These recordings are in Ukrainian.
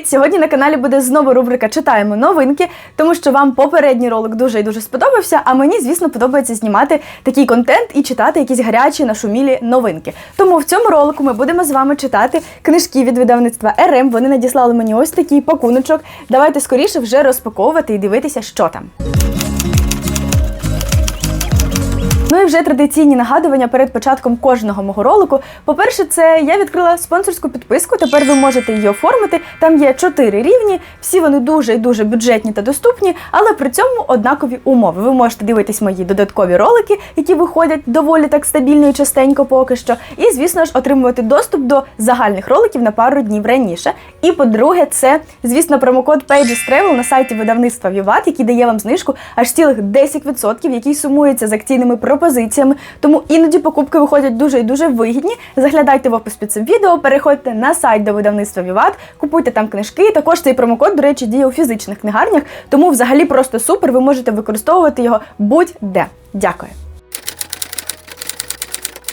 Привіт! Сьогодні на каналі буде знову рубрика Читаємо новинки, тому що вам попередній ролик дуже і дуже сподобався. А мені, звісно, подобається знімати такий контент і читати якісь гарячі нашумілі новинки. Тому в цьому ролику ми будемо з вами читати книжки від видавництва РМ. Вони надіслали мені ось такий пакуночок. Давайте скоріше вже розпаковувати і дивитися, що там. Ну і вже традиційні нагадування перед початком кожного мого ролику. По-перше, це я відкрила спонсорську підписку. Тепер ви можете її оформити. Там є чотири рівні. Всі вони дуже і дуже бюджетні та доступні, але при цьому однакові умови. Ви можете дивитись мої додаткові ролики, які виходять доволі так стабільно і частенько поки що. І, звісно ж, отримувати доступ до загальних роликів на пару днів раніше. І по-друге, це, звісно, промокод Pages Travel на сайті видавництва Vivat, який дає вам знижку аж цілих 10%, який сумується з акційними пропозиціями. Тому іноді покупки виходять дуже і дуже вигідні. Заглядайте в опис під цим відео, переходьте на сайт до видавництва Віват, купуйте там книжки. Також цей промокод, до речі, діє у фізичних книгарнях, тому взагалі просто супер. Ви можете використовувати його будь-де. Дякую.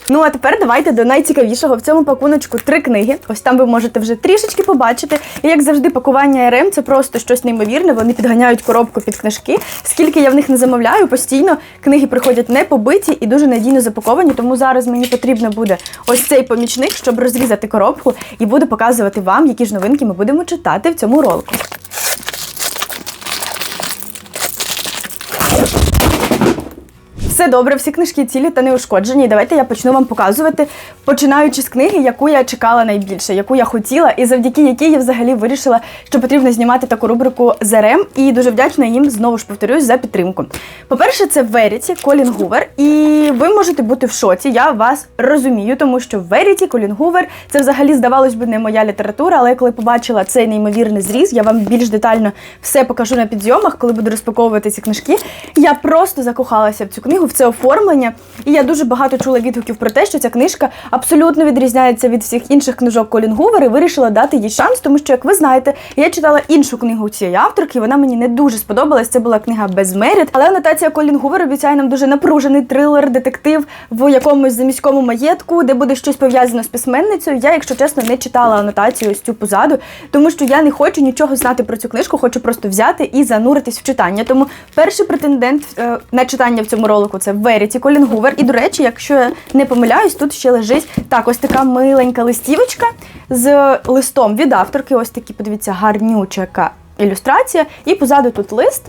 Ну а тепер давайте до найцікавішого в цьому пакуночку три книги. Ось там ви можете вже трішечки побачити. І як завжди, пакування РМ це просто щось неймовірне. Вони підганяють коробку під книжки. Скільки я в них не замовляю, постійно книги приходять не побиті і дуже надійно запаковані. Тому зараз мені потрібно буде ось цей помічник, щоб розрізати коробку, і буду показувати вам, які ж новинки ми будемо читати в цьому ролику. Все добре, всі книжки цілі та неушкоджені. І давайте я почну вам показувати, починаючи з книги, яку я чекала найбільше, яку я хотіла, і завдяки якій я взагалі вирішила, що потрібно знімати таку рубрику з РМ, і дуже вдячна їм знову ж повторюсь за підтримку. По-перше, це Веріті Колін Гувер, і ви можете бути в шоці. Я вас розумію, тому що Веріті Колін Гувер це взагалі здавалось би не моя література, але коли побачила цей неймовірний зріз, я вам більш детально все покажу на підйомах, коли буду розпаковувати ці книжки. Я просто закохалася в цю книгу, в це оформлення. І я дуже багато чула відгуків про те, що ця книжка абсолютно відрізняється від всіх інших книжок Колін Гувер і вирішила дати їй шанс, тому що, як ви знаєте, я читала іншу книгу цієї авторки, і вона мені не дуже сподобалась. Це була книга Безмеріт. Але анотація Колін Гувер обіцяє нам дуже напружений трилер, детектив в якомусь заміському маєтку, де буде щось пов'язано з письменницею. Я, якщо чесно, не читала анотацію ось цю позаду, тому що я не хочу нічого знати про цю книжку, хочу просто взяти і зануритись в читання. Тому перший претендент е, на читання в цьому ролику це Веріті Колінгувер, І, до речі, якщо я не помиляюсь, тут ще лежить так, ось така миленька листівочка з листом від авторки. Ось такі, подивіться, гарнюча яка ілюстрація. І позаду тут лист.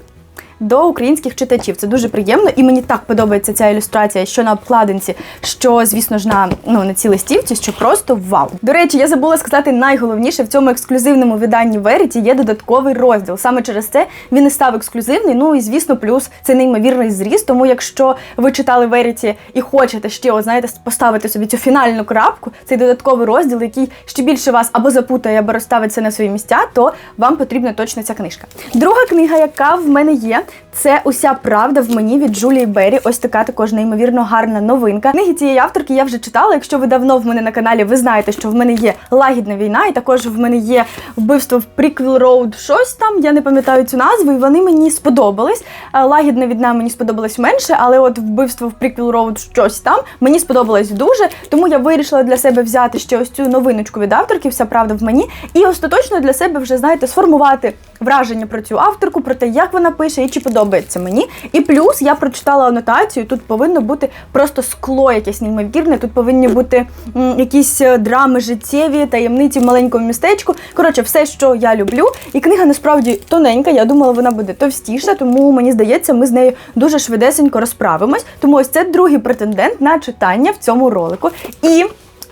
До українських читачів це дуже приємно, і мені так подобається ця ілюстрація, що на обкладинці, що, звісно ж, на ну на цій листівці, що просто вау. До речі, я забула сказати найголовніше в цьому ексклюзивному виданні Веріті є додатковий розділ. Саме через це він і став ексклюзивний. Ну і звісно, плюс це неймовірний зріст. Тому, якщо ви читали Веріті і хочете ще, от, знаєте, поставити собі цю фінальну крапку, цей додатковий розділ, який ще більше вас або запутає, або розставиться на свої місця, то вам потрібна точно ця книжка. Друга книга, яка в мене є. Це уся правда в мені від Джулії Беррі. Ось така також неймовірно гарна новинка. Книги цієї авторки я вже читала. Якщо ви давно в мене на каналі, ви знаєте, що в мене є лагідна війна, і також в мене є вбивство в Приквіл Роуд, щось там. Я не пам'ятаю цю назву, і вони мені сподобались. Лагідна війна мені сподобалась менше, але от вбивство в Приквіл Роуд, щось там мені сподобалось дуже. Тому я вирішила для себе взяти ще ось цю новиночку від авторки, вся правда в мені, і остаточно для себе вже знаєте сформувати враження про цю авторку, про те, як вона пише і чи подобається мені. І плюс я прочитала анотацію. Тут повинно бути просто скло якесь неймовірне. Тут повинні бути м, якісь е, драми життєві, таємниці в маленькому містечку. Коротше, все, що я люблю. І книга насправді тоненька. Я думала, вона буде товстіша, тому мені здається, ми з нею дуже швидесенько розправимось. Тому ось це другий претендент на читання в цьому ролику. І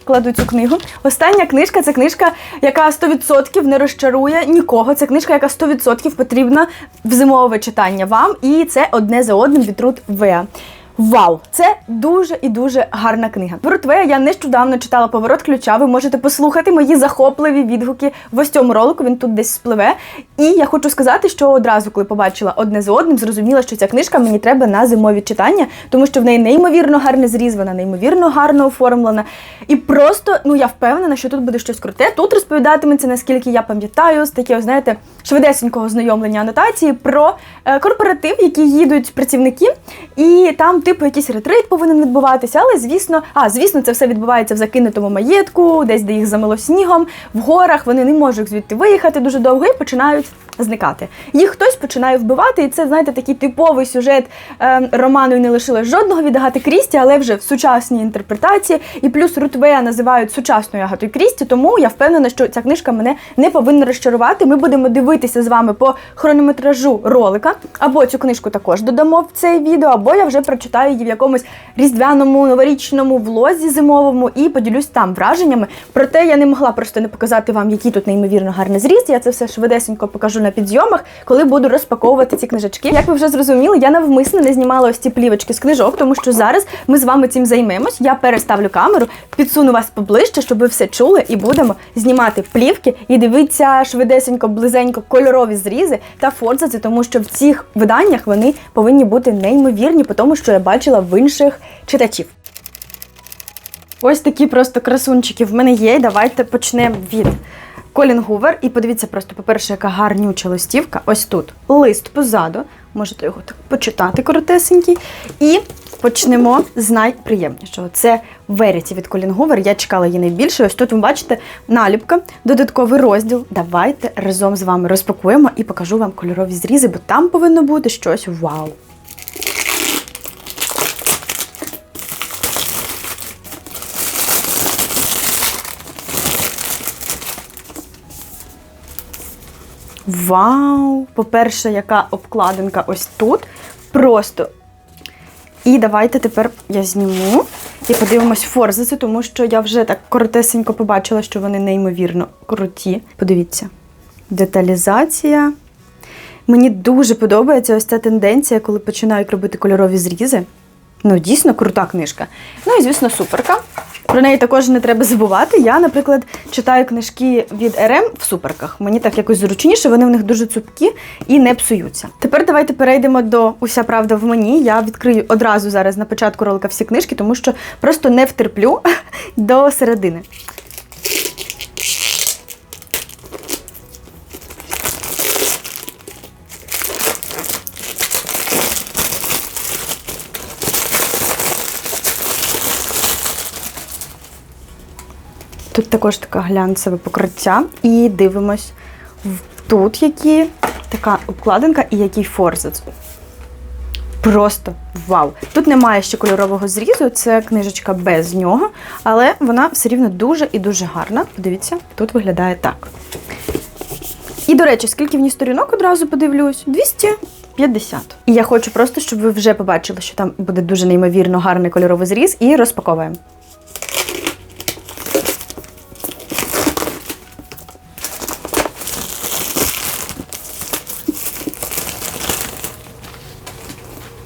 кладу цю книгу. Остання книжка це книжка, яка 100% не розчарує нікого. Це книжка, яка 100% потрібна в зимове читання вам. І це одне за одним від Рут Веа. Вау! Це дуже і дуже гарна книга. Воротвея я нещодавно читала поворот ключа. Ви можете послухати мої захопливі відгуки в ось цьому ролику. Він тут десь спливе. І я хочу сказати, що одразу, коли побачила одне за одним, зрозуміла, що ця книжка мені треба на зимові читання, тому що в неї неймовірно гарний зріз, вона неймовірно гарно оформлена. І просто, ну я впевнена, що тут буде щось круте. Тут розповідатиметься, наскільки я пам'ятаю, з такі, знаєте, швидесенького знайомлення анотації про е, корпоратив, який їдуть працівники, і там, типу, якийсь ретрит повинен відбуватися. Але звісно, а звісно, це все відбувається в закинутому маєтку, десь де їх замило снігом, в горах. Вони не можуть звідти виїхати дуже довго і починають зникати. Їх хтось починає вбивати, і це, знаєте, такий типовий сюжет е, роману і не лишилось жодного від Агати Крісті, але вже в сучасній інтерпретації. І плюс Рутвея називають сучасною Агатою Крісті, тому я впевнена, що ця книжка мене не повинна розчарувати. Ми будемо дивитися з вами по хронометражу ролика, або цю книжку також додамо в це відео, або я вже прочитаю її в якомусь різдвяному новорічному влозі зимовому і поділюсь там враженнями. Проте я не могла просто не показати вам, який тут неймовірно гарний зріз. Я це все швидесенько покажу на підйомах, коли буду розпаковувати ці книжечки. Як ви вже зрозуміли, я навмисно не знімала ось ці плівочки з книжок, тому що зараз ми з вами цим займемось. Я переставлю камеру, підсуну вас поближче, щоб ви все чули, і будемо знімати плівки і дивитися швидесенько, близенько кольорові зрізи та форзаці, тому що в цих виданнях вони повинні бути неймовірні, тому що я бачила в інших читачів. Ось такі просто красунчики в мене є. Давайте почнемо від Колін Гувер. І подивіться просто, по-перше, яка гарнюча листівка. Ось тут лист позаду. Можете його так почитати коротесенький. І почнемо з найприємнішого. Це Веріті від Колін Гувер. Я чекала її найбільше. Ось тут ви бачите наліпка, додатковий розділ. Давайте разом з вами розпакуємо і покажу вам кольорові зрізи, бо там повинно бути щось вау. Вау! По-перше, яка обкладинка ось тут. Просто. І давайте тепер я зніму і подивимось форзиці, тому що я вже так коротесенько побачила, що вони неймовірно круті. Подивіться. Деталізація. Мені дуже подобається ось ця тенденція, коли починають робити кольорові зрізи. Ну, дійсно крута книжка. Ну і, звісно, суперка. Про неї також не треба забувати. Я, наприклад, читаю книжки від РМ в суперках. Мені так якось зручніше, вони в них дуже цупкі і не псуються. Тепер давайте перейдемо до Уся правда в мені. Я відкрию одразу зараз на початку ролика всі книжки, тому що просто не втерплю до середини. Тут також така глянцеве покриття. І дивимось тут які така обкладинка і який форзац. Просто вау! Тут немає ще кольорового зрізу, це книжечка без нього, але вона все рівно дуже і дуже гарна. Подивіться, тут виглядає так. І, до речі, скільки в ній сторінок одразу подивлюсь? 250. І я хочу просто, щоб ви вже побачили, що там буде дуже неймовірно гарний кольоровий зріз, і розпаковуємо.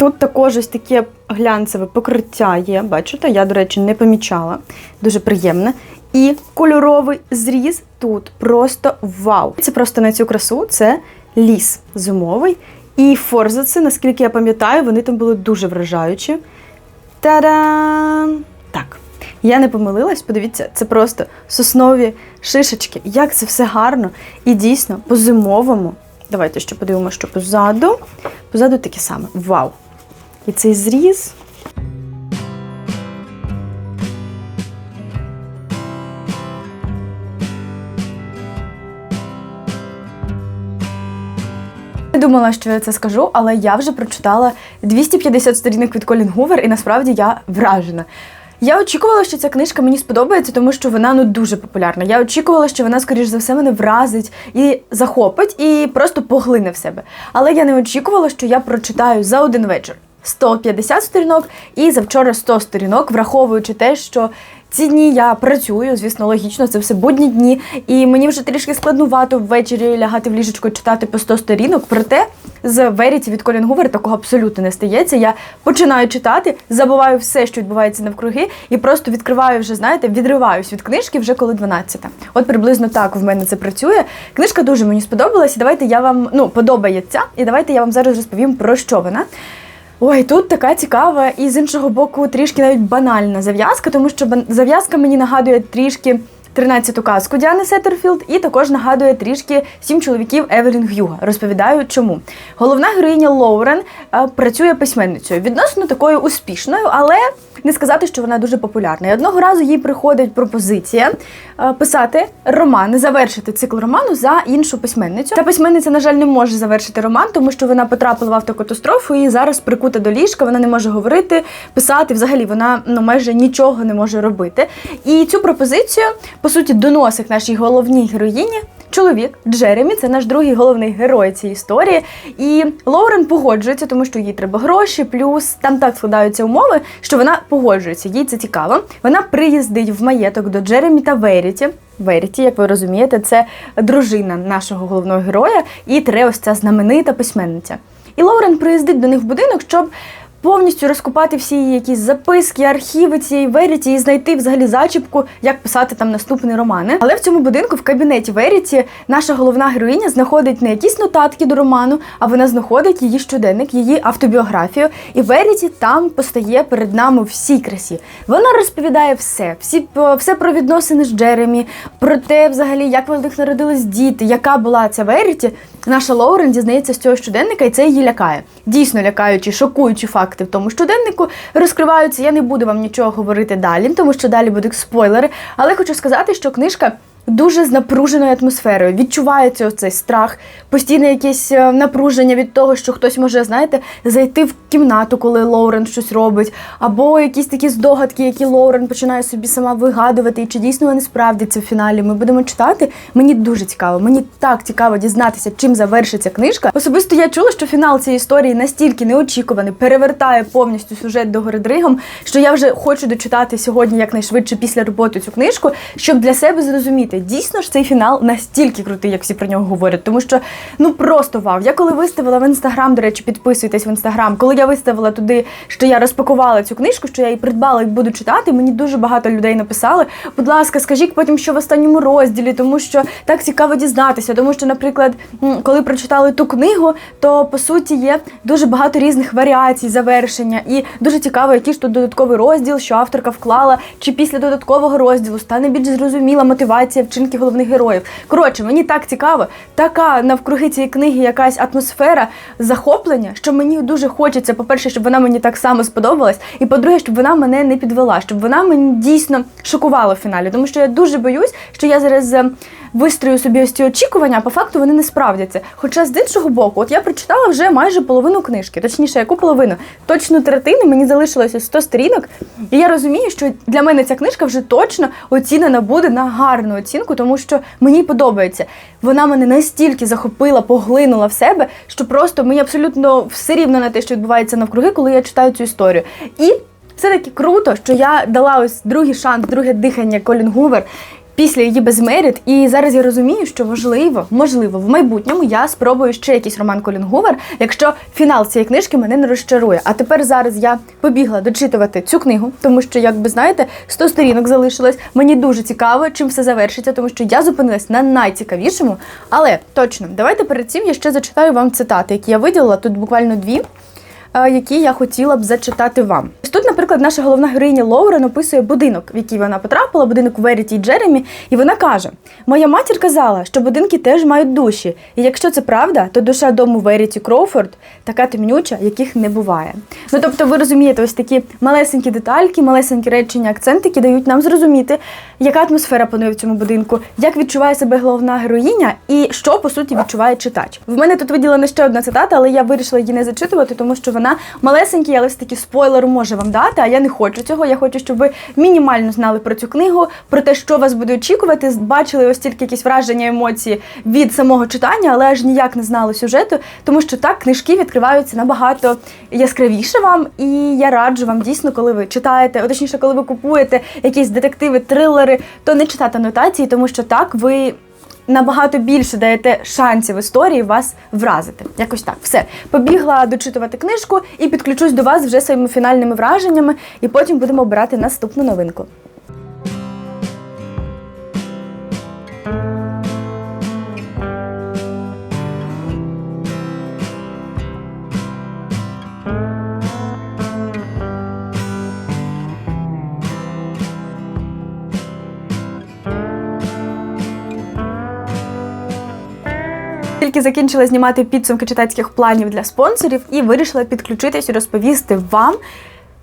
Тут також ось таке глянцеве покриття є. Бачите, я, до речі, не помічала. Дуже приємне. І кольоровий зріз тут просто вау! Це просто на цю красу це ліс зимовий. І форзаци, наскільки я пам'ятаю, вони там були дуже вражаючі. Та-дам! Так, я не помилилась, подивіться, це просто соснові шишечки. Як це все гарно. І дійсно, по-зимовому. Давайте ще подивимося, що позаду. Позаду таке саме. Вау! І цей зріз. Не думала, що я це скажу, але я вже прочитала 250 сторінок від Колін Гувер, і насправді я вражена. Я очікувала, що ця книжка мені сподобається, тому що вона ну дуже популярна. Я очікувала, що вона, скоріш за все, мене вразить і захопить, і просто поглине в себе. Але я не очікувала, що я прочитаю за один вечір 150 сторінок і завчора 100 сторінок, враховуючи те, що ці дні я працюю, звісно, логічно, це все будні дні, і мені вже трішки складнувато ввечері лягати в ліжечко читати по 100 сторінок. Проте з Веріті від Колін Гувер такого абсолютно не стається. Я починаю читати, забуваю все, що відбувається навкруги, і просто відкриваю вже, знаєте, відриваюсь від книжки вже коли 12. От приблизно так в мене це працює. Книжка дуже мені сподобалась. і Давайте я вам ну подобається, і давайте я вам зараз розповім про що вона. Ой, тут така цікава і з іншого боку трішки навіть банальна зав'язка, тому що зав'язка мені нагадує трішки 13-ту казку Діани Сеттерфілд і також нагадує трішки сім чоловіків Евелін Гюга. Розповідаю, чому головна героїня Лоурен е, працює письменницею, відносно такою успішною, але не сказати, що вона дуже популярна. І одного разу їй приходить пропозиція е, писати роман, завершити цикл роману за іншу письменницю. Та письменниця, на жаль, не може завершити роман, тому що вона потрапила в автокатастрофу і зараз прикута до ліжка. Вона не може говорити, писати. Взагалі вона ну майже нічого не може робити. І цю пропозицію по суті доносить нашій головній героїні. Чоловік Джеремі, це наш другий головний герой цієї історії. І Лоурен погоджується, тому що їй треба гроші, плюс там так складаються умови, що вона погоджується. Їй це цікаво. Вона приїздить в маєток до Джеремі та Веріті. Веріті, як ви розумієте, це дружина нашого головного героя і тре ось ця знаменита письменниця. І Лоурен приїздить до них в будинок, щоб повністю розкопати всі її якісь записки, архіви цієї Веріті і знайти взагалі зачіпку, як писати там наступні романи. Але в цьому будинку, в кабінеті Веріті, наша головна героїня знаходить не якісь нотатки до роману, а вона знаходить її щоденник, її автобіографію. І Веріті там постає перед нами всій красі. Вона розповідає все, всі все про відносини з Джеремі, про те, взагалі, як в них народились діти, яка була ця Веріті. Наша Лоурен дізнається з цього щоденника, і це її лякає. Дійсно лякаючі, шокуючі факти в тому щоденнику розкриваються. Я не буду вам нічого говорити далі, тому що далі будуть спойлери. Але хочу сказати, що книжка. Дуже з напруженою атмосферою. Відчувається оцей страх, постійне якесь е, напруження від того, що хтось може, знаєте, зайти в кімнату, коли Лоурен щось робить, або якісь такі здогадки, які Лоурен починає собі сама вигадувати, і чи дійсно вони справдяться в фіналі. Ми будемо читати. Мені дуже цікаво. Мені так цікаво дізнатися, чим завершиться книжка. Особисто я чула, що фінал цієї історії настільки неочікуваний, перевертає повністю сюжет до Гордригом, що я вже хочу дочитати сьогодні якнайшвидше після роботи цю книжку, щоб для себе зрозуміти дійсно ж цей фінал настільки крутий, як всі про нього говорять, тому що ну просто вау. Я коли виставила в інстаграм, до речі, підписуйтесь в інстаграм. Коли я виставила туди, що я розпакувала цю книжку, що я її придбала і буду читати. Мені дуже багато людей написали. Будь ласка, скажіть потім, що в останньому розділі, тому що так цікаво дізнатися. Тому що, наприклад, коли прочитали ту книгу, то по суті є дуже багато різних варіацій завершення, і дуже цікаво, який ж тут додатковий розділ, що авторка вклала, чи після додаткового розділу стане більш зрозуміла мотивація вчинки головних героїв. Коротше, мені так цікаво, така навкруги цієї книги якась атмосфера захоплення, що мені дуже хочеться, по-перше, щоб вона мені так само сподобалась, і по-друге, щоб вона мене не підвела, щоб вона мені дійсно шокувала в фіналі. Тому що я дуже боюсь, що я зараз е, вистрою собі ось ці очікування, а по факту вони не справдяться. Хоча з іншого боку, от я прочитала вже майже половину книжки, точніше, яку половину, точну третину, мені залишилося 100 сторінок, і я розумію, що для мене ця книжка вже точно оцінена буде на гарну оцінку, тому що мені подобається. Вона мене настільки захопила, поглинула в себе, що просто мені абсолютно все рівно на те, що відбувається навкруги, коли я читаю цю історію. І все таки круто, що я дала ось другий шанс, друге дихання Колін Гувер після її безмеріт. І зараз я розумію, що можливо, можливо, в майбутньому я спробую ще якийсь роман Колін Гувер, якщо фінал цієї книжки мене не розчарує. А тепер зараз я побігла дочитувати цю книгу, тому що, як би знаєте, 100 сторінок залишилось. Мені дуже цікаво, чим все завершиться, тому що я зупинилась на найцікавішому. Але точно, давайте перед цим я ще зачитаю вам цитати, які я виділила тут буквально дві. Е, які я хотіла б зачитати вам. Тут, наприклад, наша головна героїня Лоурен описує будинок, в який вона потрапила, будинок Веріті і Джеремі, і вона каже: Моя матір казала, що будинки теж мають душі, і якщо це правда, то душа дому Веріті Кроуфорд така темнюча, яких не буває. Ну тобто, ви розумієте, ось такі малесенькі детальки, малесенькі речення, акцентики дають нам зрозуміти, яка атмосфера панує в цьому будинку, як відчуває себе головна героїня і що по суті відчуває читач. В мене тут виділена ще одна цитата, але я вирішила її не зачитувати, тому що вона маленький, але все таки спойлер може вам дати. А я не хочу цього. Я хочу, щоб ви мінімально знали про цю книгу, про те, що вас буде очікувати. Бачили ось тільки якісь враження, емоції від самого читання, але аж ніяк не знали сюжету, тому що так книжки відкриваються набагато яскравіше вам. І я раджу вам дійсно, коли ви читаєте, точніше, коли ви купуєте якісь детективи, трилери, то не читати анотації, тому що так ви набагато більше даєте шансів історії вас вразити. Якось так. Все. Побігла дочитувати книжку і підключусь до вас вже своїми фінальними враженнями, і потім будемо обирати наступну новинку. Тільки закінчила знімати підсумки читацьких планів для спонсорів і вирішила підключитись і розповісти вам.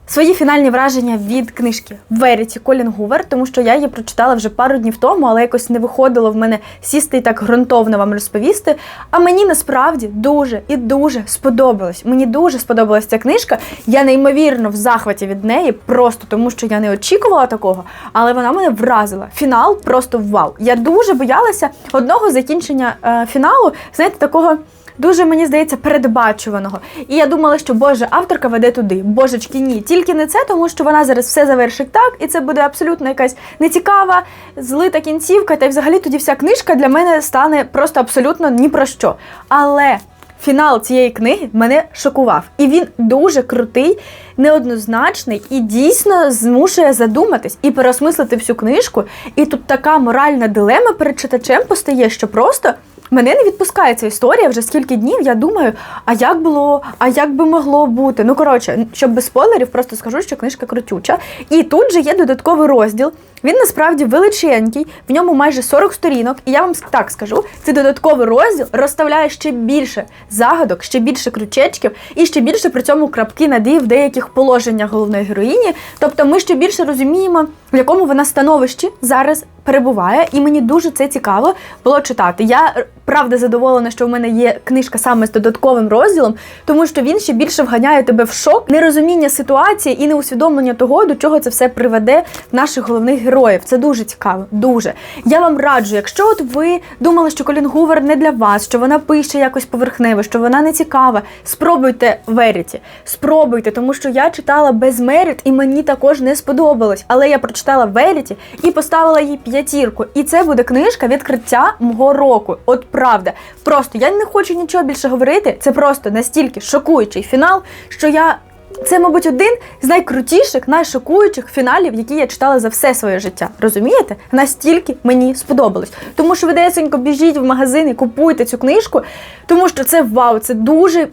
Свої фінальні враження від книжки Веріті Колін Гувер, тому що я її прочитала вже пару днів тому, але якось не виходило в мене сісти і так ґрунтовно вам розповісти. А мені насправді дуже і дуже сподобалось. Мені дуже сподобалась ця книжка. Я неймовірно в захваті від неї, просто тому що я не очікувала такого, але вона мене вразила. Фінал просто вау. Я дуже боялася одного закінчення е, фіналу, знаєте, такого. Дуже мені здається передбачуваного. І я думала, що Боже, авторка веде туди. Божечки, ні, тільки не це, тому що вона зараз все завершить так, і це буде абсолютно якась нецікава, злита кінцівка. Та й взагалі тоді вся книжка для мене стане просто абсолютно ні про що. Але фінал цієї книги мене шокував. І він дуже крутий, неоднозначний і дійсно змушує задуматись і переосмислити всю книжку. І тут така моральна дилема перед читачем постає, що просто. Мене не відпускає ця історія вже скільки днів. Я думаю, а як було, а як би могло бути? Ну коротше, щоб без спойлерів, просто скажу, що книжка крутюча. І тут же є додатковий розділ. Він насправді величенький, в ньому майже 40 сторінок. І я вам так скажу: цей додатковий розділ розставляє ще більше загадок, ще більше крючечків, і ще більше при цьому крапки над в деяких положеннях головної героїні. Тобто, ми ще більше розуміємо, в якому вона становищі зараз перебуває, і мені дуже це цікаво було читати. Я е, правда задоволена, що в мене є книжка саме з додатковим розділом, тому що він ще більше вганяє тебе в шок, нерозуміння ситуації і неусвідомлення того, до чого це все приведе наших головних героїв. Це дуже цікаво. Дуже я вам раджу, якщо от ви думали, що Колін Гувер не для вас, що вона пише якось поверхнево, що вона не цікава. Спробуйте Веріті. Спробуйте, тому що я читала без Меріт, і мені також не сподобалось. Але я прочитала Веріті і поставила їй п'ятірку. І це буде книжка відкриття мого року. От правда. Просто я не хочу нічого більше говорити. Це просто настільки шокуючий фінал, що я. Це, мабуть, один з найкрутіших, найшокуючих фіналів, які я читала за все своє життя. Розумієте? Настільки мені сподобалось. Тому що ви десенько біжіть в магазин і купуйте цю книжку, тому що це вау, це дуже.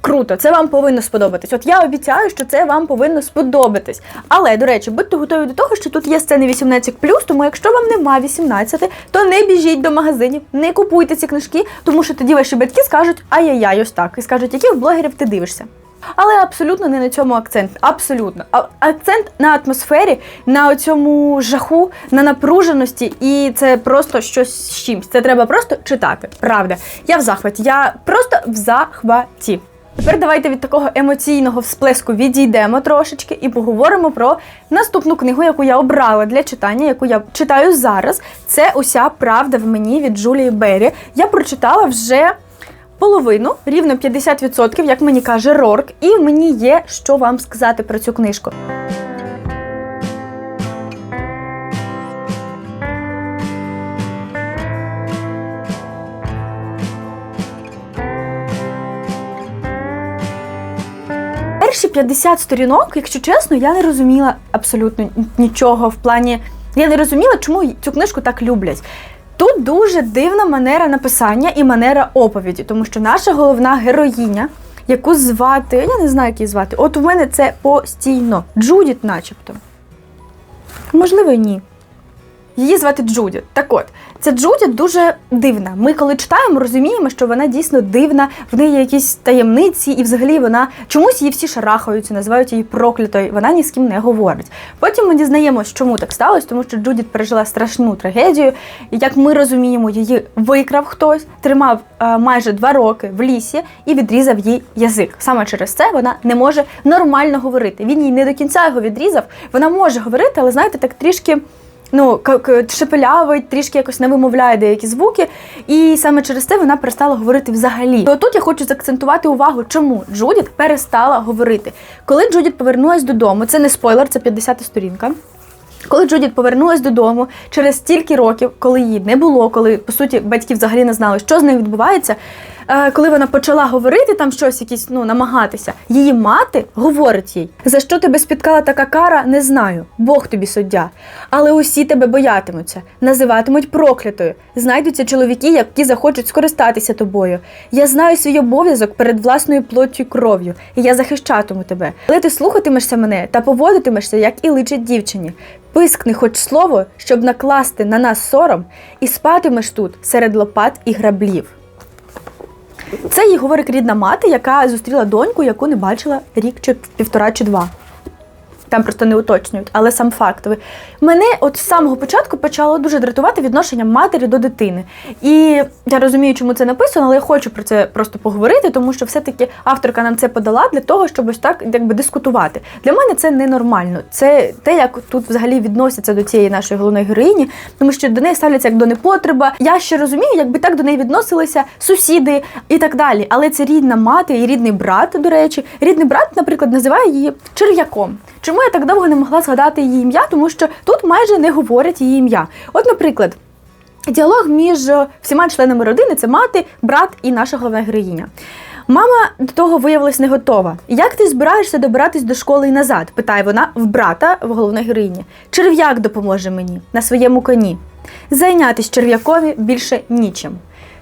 Круто, це вам повинно сподобатись. От я обіцяю, що це вам повинно сподобатись. Але, до речі, будьте готові до того, що тут є сцени 18, тому якщо вам нема 18, то не біжіть до магазинів, не купуйте ці книжки, тому що тоді ваші батьки скажуть ай-яй-яй, ось так. І скажуть, яких блогерів ти дивишся. Але абсолютно не на цьому акцент. Абсолютно. А акцент на атмосфері, на цьому жаху, на напруженості, і це просто щось з чимсь. Це треба просто читати. Правда. Я в захваті. Я просто в захваті. Тепер давайте від такого емоційного всплеску відійдемо трошечки і поговоримо про наступну книгу, яку я обрала для читання, яку я читаю зараз. Це уся правда в мені від Джулії Беррі. Я прочитала вже половину, рівно 50%, як мені каже Рорк, і мені є що вам сказати про цю книжку. Перші 50 сторінок, якщо чесно, я не розуміла абсолютно нічого в плані. Я не розуміла, чому цю книжку так люблять. Тут дуже дивна манера написання і манера оповіді, тому що наша головна героїня, яку звати, я не знаю, як її звати, от у мене це постійно. Джудіт, начебто. Можливо, ні. Її звати Джудіт. Так от, ця Джудіт дуже дивна. Ми, коли читаємо, розуміємо, що вона дійсно дивна, в неї якісь таємниці, і взагалі вона чомусь її всі шарахаються, називають її проклятою. Вона ні з ким не говорить. Потім ми дізнаємося, чому так сталося, тому що Джудіт пережила страшну трагедію. І як ми розуміємо, її викрав хтось, тримав е, майже два роки в лісі і відрізав їй язик. Саме через це вона не може нормально говорити. Він їй не до кінця його відрізав. Вона може говорити, але знаєте, так трішки ну, шепелявить, трішки якось не вимовляє деякі звуки, і саме через це вона перестала говорити взагалі. То тут я хочу заакцентувати увагу, чому Джудіт перестала говорити. Коли Джудіт повернулась додому, це не спойлер, це 50 сторінка. Коли Джудіт повернулась додому через стільки років, коли її не було, коли по суті батьки взагалі не знали, що з нею відбувається. Е, коли вона почала говорити там щось, якісь ну намагатися, її мати говорить їй: за що тебе спіткала така кара, не знаю. Бог тобі суддя. Але усі тебе боятимуться, називатимуть проклятою. Знайдуться чоловіки, які захочуть скористатися тобою. Я знаю свій обов'язок перед власною плоттю і кров'ю, і я захищатиму тебе. Але ти слухатимешся мене та поводитимешся, як і личить дівчині. Пискни хоч слово, щоб накласти на нас сором, і спатимеш тут серед лопат і граблів. Це їй говорить рідна мати, яка зустріла доньку, яку не бачила рік чи півтора чи два. Там просто не уточнюють, але сам факт. Мене от з самого початку почало дуже дратувати відношення матері до дитини. І я розумію, чому це написано, але я хочу про це просто поговорити, тому що все-таки авторка нам це подала для того, щоб ось так якби дискутувати. Для мене це ненормально. Це те, як тут взагалі відносяться до цієї нашої головної героїні, тому що до неї ставляться як до непотреба. Я ще розумію, якби так до неї відносилися сусіди і так далі. Але це рідна мати і рідний брат, до речі. Рідний брат, наприклад, називає її черв'яком. Чому я так довго не могла згадати її ім'я? Тому що тут майже не говорять її ім'я. От, наприклад. Діалог між е, всіма членами родини це мати, брат і наша головна героїня. Мама до того виявилась не готова. Як ти збираєшся добиратись до школи і назад? питає вона в брата, в головної героїні. Черв'як допоможе мені на своєму коні. Зайнятись черв'якові більше нічим.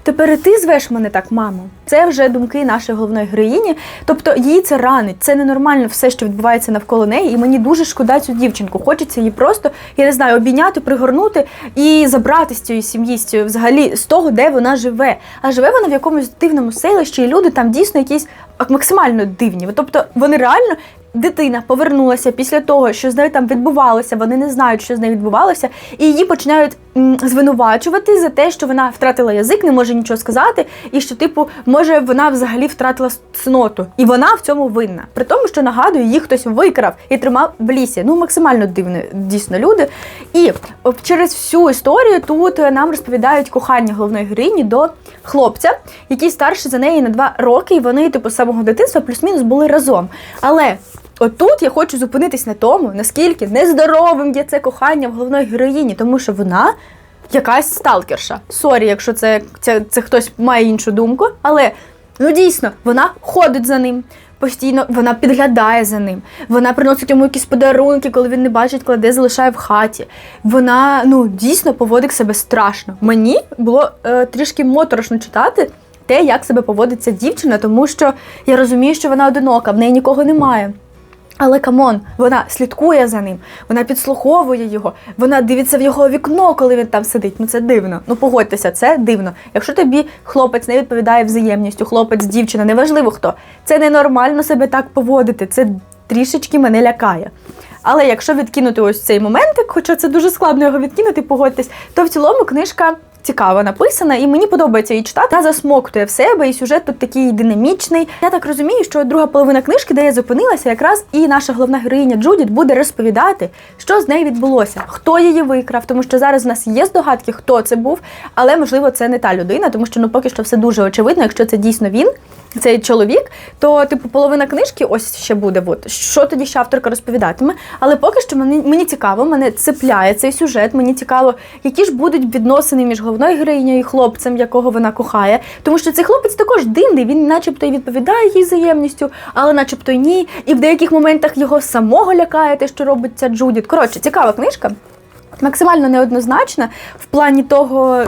Тепер і ти звеш мене так, мамо. Це вже думки нашої головної героїні. Тобто її це ранить. Це ненормально все, що відбувається навколо неї. І мені дуже шкода цю дівчинку. Хочеться її просто, я не знаю, обійняти, пригорнути і забрати з цієї сім'ї, з цієї взагалі з того, де вона живе. А живе вона в якомусь дивному селищі, і люди там дійсно якісь максимально дивні. Тобто вони реально. Дитина повернулася після того, що з нею там відбувалося, вони не знають, що з нею відбувалося, і її починають звинувачувати за те, що вона втратила язик, не може нічого сказати, і що, типу, може, вона взагалі втратила цноту. І вона в цьому винна. При тому, що нагадую, її хтось викрав і тримав в лісі. Ну, максимально дивні, дійсно люди. І через всю історію тут е, нам розповідають кохання головної героїні до хлопця, який старший за неї на два роки, і вони, типу, з самого дитинства плюс-мінус були разом. Але Отут я хочу зупинитись на тому, наскільки нездоровим є це кохання в головної героїні, тому що вона якась сталкерша. Сорі, якщо це, це, це хтось має іншу думку, але ну дійсно вона ходить за ним. Постійно вона підглядає за ним. Вона приносить йому якісь подарунки, коли він не бачить, кладе, залишає в хаті. Вона ну дійсно поводить себе страшно. Мені було е, трішки моторошно читати те, як себе поводиться дівчина, тому що я розумію, що вона одинока, в неї нікого немає. Але камон, вона слідкує за ним, вона підслуховує його, вона дивиться в його вікно, коли він там сидить. Ну це дивно. Ну погодьтеся, це дивно. Якщо тобі хлопець не відповідає взаємністю, хлопець, дівчина, неважливо хто, це ненормально себе так поводити. Це трішечки мене лякає. Але якщо відкинути ось цей моментик, хоча це дуже складно його відкинути, погодьтесь, то в цілому книжка цікаво написана, і мені подобається її читати. Та засмоктує в себе, і сюжет тут такий динамічний. Я так розумію, що друга половина книжки, де я зупинилася, якраз і наша головна героїня Джудіт буде розповідати, що з нею відбулося, хто її викрав, тому що зараз в нас є здогадки, хто це був, але можливо це не та людина, тому що ну поки що все дуже очевидно, якщо це дійсно він. Цей чоловік, то типу половина книжки ось ще буде. От що тоді ще авторка розповідатиме. Але поки що мені мені цікаво, мене цепляє цей сюжет. Мені цікаво, які ж будуть відносини між головною героїнею і хлопцем, якого вона кохає. Тому що цей хлопець також дивний. Він, начебто, і відповідає їй взаємністю, але начебто й ні. І в деяких моментах його самого лякає те, що робить ця Джудіт. Коротше, цікава книжка. Максимально неоднозначна в плані того,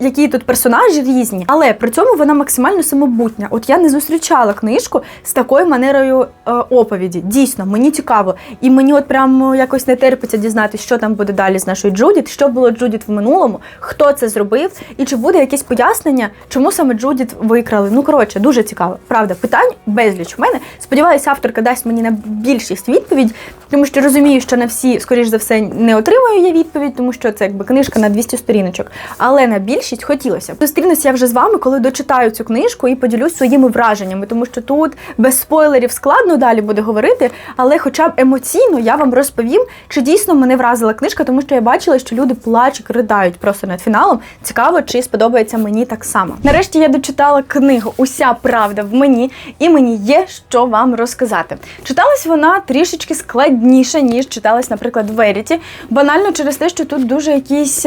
які тут персонажі різні, але при цьому вона максимально самобутня. От я не зустрічала книжку з такою манерою е, оповіді. Дійсно, мені цікаво. І мені от прямо якось не терпиться дізнатися, що там буде далі з нашою Джудіт, що було Джудіт в минулому, хто це зробив, і чи буде якесь пояснення, чому саме Джудіт викрали. Ну коротше, дуже цікаво. Правда, питань безліч в мене. Сподіваюся, авторка дасть мені на більшість відповідь, тому що розумію, що на всі, скоріш за все, не отримаю я відповідь, тому що це якби книжка на 200 сторіночок. Але на більшість хотілося. Зустрінуся я вже з вами, коли дочитаю цю книжку і поділюсь своїми враженнями, тому що тут без спойлерів складно далі буде говорити, але хоча б емоційно я вам розповім, чи дійсно мене вразила книжка, тому що я бачила, що люди плачуть, riдають просто над фіналом. Цікаво, чи сподобається мені так само. Нарешті я дочитала книгу Уся правда в мені, і мені є що вам розказати. Читалась вона трішечки складніше, ніж читалась, наприклад, в Веріті. Банально через те, що тут дуже якісь.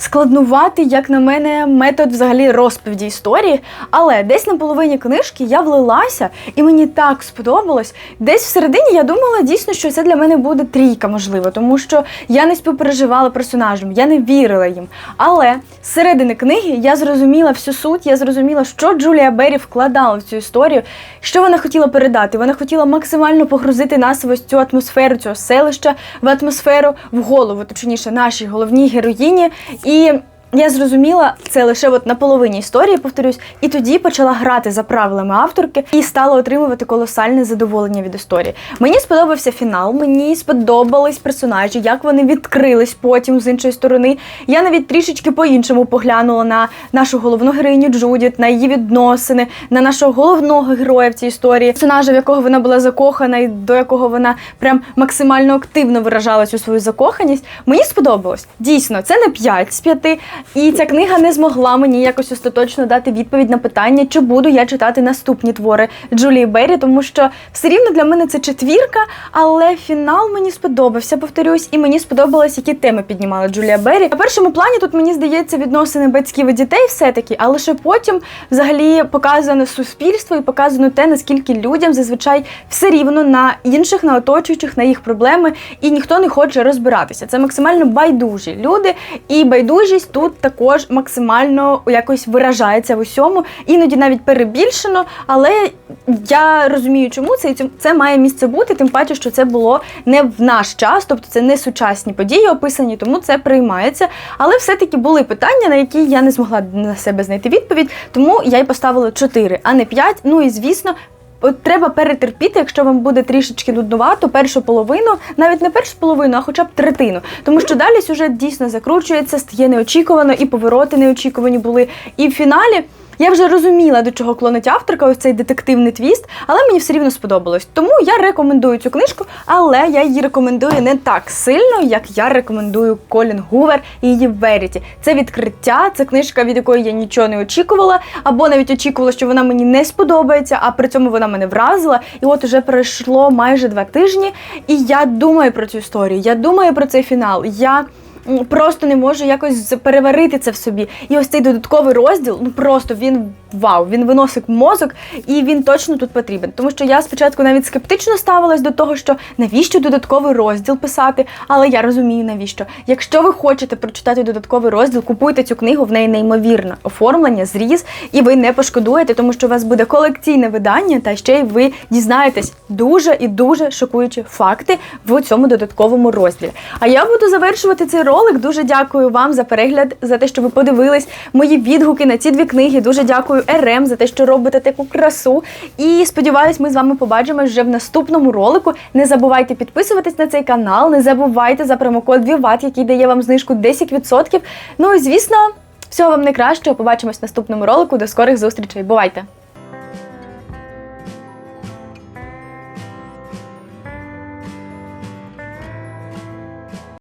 Складнувати, як на мене, метод взагалі розповіді історії. Але десь на половині книжки я влилася, і мені так сподобалось. Десь всередині я думала дійсно, що це для мене буде трійка, можливо, тому що я не співпереживала персонажам, я не вірила їм. Але з середини книги я зрозуміла всю суть, я зрозуміла, що Джулія Беррі вкладала в цю історію, що вона хотіла передати. Вона хотіла максимально погрузити нас в ось цю атмосферу цього селища, в атмосферу в голову, точніше, нашій головній героїні. І я зрозуміла це лише от на половині історії, повторюсь, і тоді почала грати за правилами авторки і стала отримувати колосальне задоволення від історії. Мені сподобався фінал, мені сподобались персонажі, як вони відкрились потім з іншої сторони. Я навіть трішечки по-іншому поглянула на нашу головну героїню Джудіт, на її відносини, на нашого головного героя в цій історії, персонажа, в якого вона була закохана, і до якого вона прям максимально активно виражала цю свою закоханість. Мені сподобалось. Дійсно, це не 5 з 5. І ця книга не змогла мені якось остаточно дати відповідь на питання, чи буду я читати наступні твори Джулії Беррі, тому що все рівно для мене це четвірка, але фінал мені сподобався, повторюсь, і мені сподобалось, які теми піднімала Джулія Беррі. На першому плані тут мені здається відносини батьків і дітей все-таки, а лише потім взагалі показано суспільство і показано те, наскільки людям зазвичай все рівно на інших, на оточуючих, на їх проблеми, і ніхто не хоче розбиратися. Це максимально байдужі люди, і байдужість тут також максимально якось виражається в усьому, іноді навіть перебільшено, але я розумію, чому це і це має місце бути, тим паче, що це було не в наш час, тобто це не сучасні події описані, тому це приймається. Але все-таки були питання, на які я не змогла на себе знайти відповідь, тому я й поставила 4, а не 5. Ну і звісно. Треба перетерпіти, якщо вам буде трішечки нуднувато, першу половину, навіть не першу половину, а хоча б третину. Тому що далі сюжет дійсно закручується, стає неочікувано, і повороти неочікувані були. І в фіналі я вже розуміла, до чого клонить авторка, ось цей детективний твіст, але мені все рівно сподобалось. Тому я рекомендую цю книжку, але я її рекомендую не так сильно, як я рекомендую Колін Гувер і її Веріті. Це відкриття, це книжка, від якої я нічого не очікувала, або навіть очікувала, що вона мені не сподобається, а при цьому вона мене вразила. І от уже пройшло майже два тижні, і я думаю про цю історію. Я думаю про цей фінал. Я просто не можу якось переварити це в собі. І ось цей додатковий розділ, ну просто він вау, він виносить мозок, і він точно тут потрібен. Тому що я спочатку навіть скептично ставилась до того, що навіщо додатковий розділ писати, але я розумію навіщо. Якщо ви хочете прочитати додатковий розділ, купуйте цю книгу, в неї неймовірне оформлення, зріз, і ви не пошкодуєте, тому що у вас буде колекційне видання, та ще й ви дізнаєтесь дуже і дуже шокуючі факти в цьому додатковому розділі. А я буду завершувати цей ролик. Дуже дякую вам за перегляд, за те, що ви подивились мої відгуки на ці дві книги. Дуже дякую РМ за те, що робите таку красу. І сподіваюсь, ми з вами побачимось вже в наступному ролику. Не забувайте підписуватись на цей канал, не забувайте за промокод VIVAT, який дає вам знижку 10%. Ну і звісно, всього вам найкращого. Побачимось в наступному ролику. До скорих зустрічей. Бувайте!